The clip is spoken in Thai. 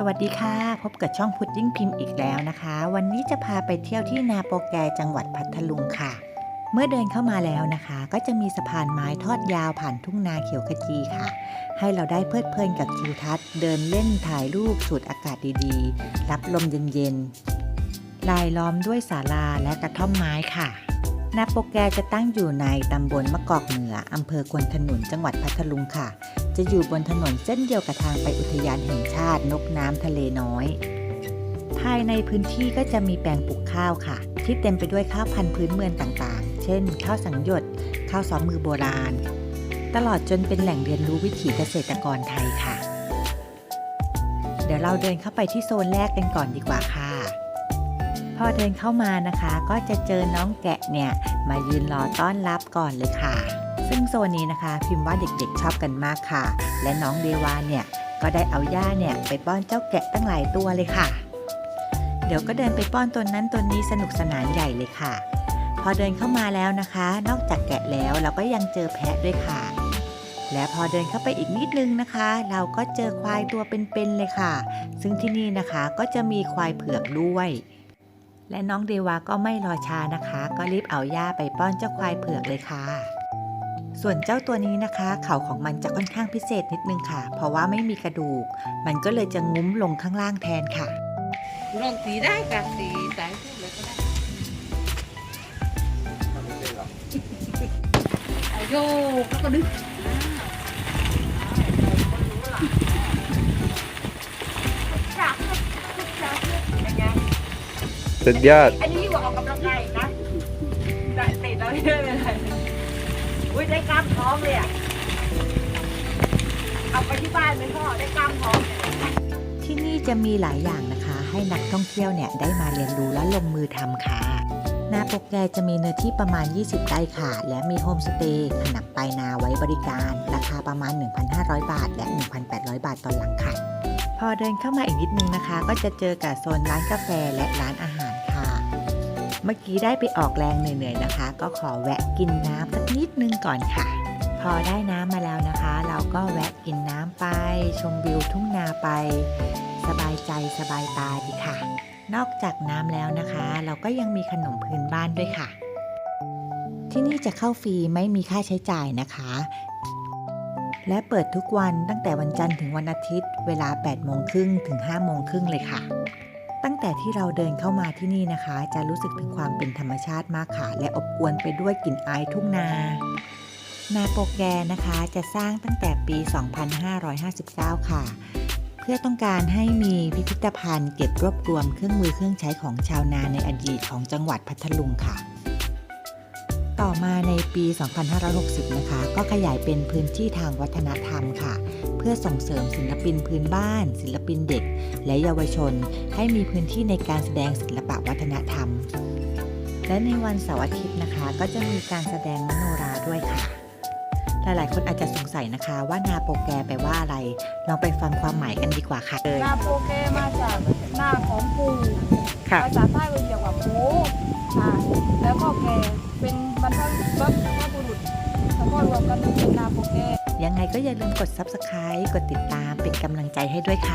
สวัสดีค่ะ พบกับช่องพุดดิ้งพิมพ์อีกแล้วนะคะ วันนี้จะพาไปเที่ยวที่นาโปแกจังหวัดพัทลุงค่ะ เมื่อเดินเข้ามาแล้วนะคะ ก็จะมีสะพานไม้ทอดยาวผ่านทุ่งนาเขียวขจีค่ะ ให้เราได้เพลิดเพลินกับทิวทัศน์ เดินเล่นถ่ายรูปสูดอากาศดีๆ รับลมเย็นๆลายล้อมด้วยศาลาและกระท่อมไม้ค่ะนาโปแกจะตั้งอยู่ในตำบลมะกอกเหนืออำเภอควนขนุนจังหวัดพัทลุงค่ะ จะอยู่บนถนนเส้นเดียวกับทางไปอุทยานแห่งชาตินกน้ำทะเลน้อย ภายในพื้นที่ก็จะมีแปลงปลูกข้าวค่ะ ที่เต็มไปด้วยข้าวพันธุ์พื้นเมืองต่างๆ เช่น ข้าวสังหยดข้าวซ้อมมือโบราณ ตลอดจนเป็นแหล่งเรียนรู้วิถีเกษตรกรไทยค่ะ เดี๋ยวเราเดินเข้าไปที่โซนแรกกันก่อนดีกว่าค่ะพอเดินเข้ามานะคะ ก็จะเจอน้องแกะเนี่ยมายืนรอต้อนรับก่อนเลยค่ะ ซึ่งโซนนี้นะคะ พิมพ์ว่าเด็กๆชอบกันมากค่ะ และน้องเดวาเนี่ยก็ได้เอาย่าเนี่ยไปป้อนเจ้าแกะตั้งหลายตัวเลยค่ะ เดี๋ยวก็เดินไปป้อนตัวนั้นตัวนี้สนุกสนานใหญ่เลยค่ะ พอเดินเข้ามาแล้วนะคะ นอกจากแกะแล้วเราก็ยังเจอแพะด้วยค่ะ และพอเดินเข้าไปอีกนิดนึงนะคะ เราก็เจอควายตัวเป็นๆเลยค่ะ ซึ่งที่นี่นะคะก็จะมีควายเผือกด้วยและน้องเดวาก็ไม่รอช้านะคะ ก็รีบเอาย่าไปป้อนเจ้าควายเผือกเลยค่ะ ส่วนเจ้าตัวนี้นะคะ เข่าของมันจะค่อนข้างพิเศษนิดนึงค่ะ เพราะว่าไม่มีกระดูก มันก็เลยจะงุ้มลงข้างล่างแทนค่ะลองสีได้กับสีสายพูดเลยก็ได้โยกแล้วก็ดึงสุดยอดอันนี้ว่าออกกำลังกายนะได้ติดแล้วไม่เป็นไร อุ้ยได้กล้ามท้องเลยอะเอาไปที่บ้านเลยพ่อได้กล้ามท้องที่นี่จะมีหลายอย่างนะคะ ให้นักท่องเที่ยวเนี่ยได้มาเรียนรู้และลงมือทำค่ะนาโปแกจะมีเนื้อที่ประมาณ 20 ไร่ค่ะ และมีโฮมสเตย์ขนับปลายนาไว้บริการ ราคาประมาณ 1,500 บาท และ 1,800 บาทต่อหลังค่ะ พอเดินเข้ามาอีกนิดนึงนะคะ ก็จะเจอกับโซนร้านกาแฟและร้านอาหาร เมื่อกี้ได้ไปออกแรงเหนื่อยๆนะคะ ก็ขอแวะกินน้ำสักนิดนึงก่อนค่ะ พอได้น้ำมาแล้วนะคะ เราก็แวะกินน้ำไป ชมวิวทุ่งนาไป สบายใจสบายตาดีค่ะ นอกจากน้ำแล้วนะคะ เราก็ยังมีขนมพื้นบ้านด้วยค่ะ ที่นี่จะเข้าฟรีไม่มีค่าใช้จ่ายนะคะ และเปิดทุกวันตั้งแต่วันจันทร์ถึงวันอาทิตย์ เวลา8โมงครึ่งถึง5โมงครึ่งเลยค่ะ แต่ที่เราเดินเข้ามาที่นี่นะคะ จะรู้สึกถึงความเป็นธรรมชาติมากค่ะ และอบอวลไปด้วยกลิ่นอายทุ่งนา นาโปแกนะคะจะสร้างตั้งแต่ปี 2559 ค่ะ เพื่อต้องการให้มีพิพิธภัณฑ์เก็บรวบรวมเครื่องมือเครื่องใช้ของชาวนาในอดีตของจังหวัดพัทลุงค่ะ ต่อมาในปี 2560 นะคะ ก็ขยายเป็นพื้นที่ทางวัฒนธรรมค่ะ เพื่อส่งเสริมศิลปินพื้นบ้าน ศิลปินเด็ก และเยาวชน ให้มีพื้นที่ในการแสดงศิลปะวัฒนธรรม และในวันเสาร์อาทิตย์นะคะ ก็จะมีการแสดงมโนราด้วยค่ะ หลายๆ คนอาจจะสงสัยนะคะ ว่านาโปแกแปลว่าอะไร ลองไปฟังความหมายกันดีกว่าค่ะเลยหน้าโปเกมาจากหน้าของปู่ค่ะภาษาใต้ รรพบรรพบุรุษแล้วก็รวมกันเป็นนาโปเกยังไงก็อย่าลืมกด subscribe กดติดตามเป็นกำลังใจให้ด้วยค่ะ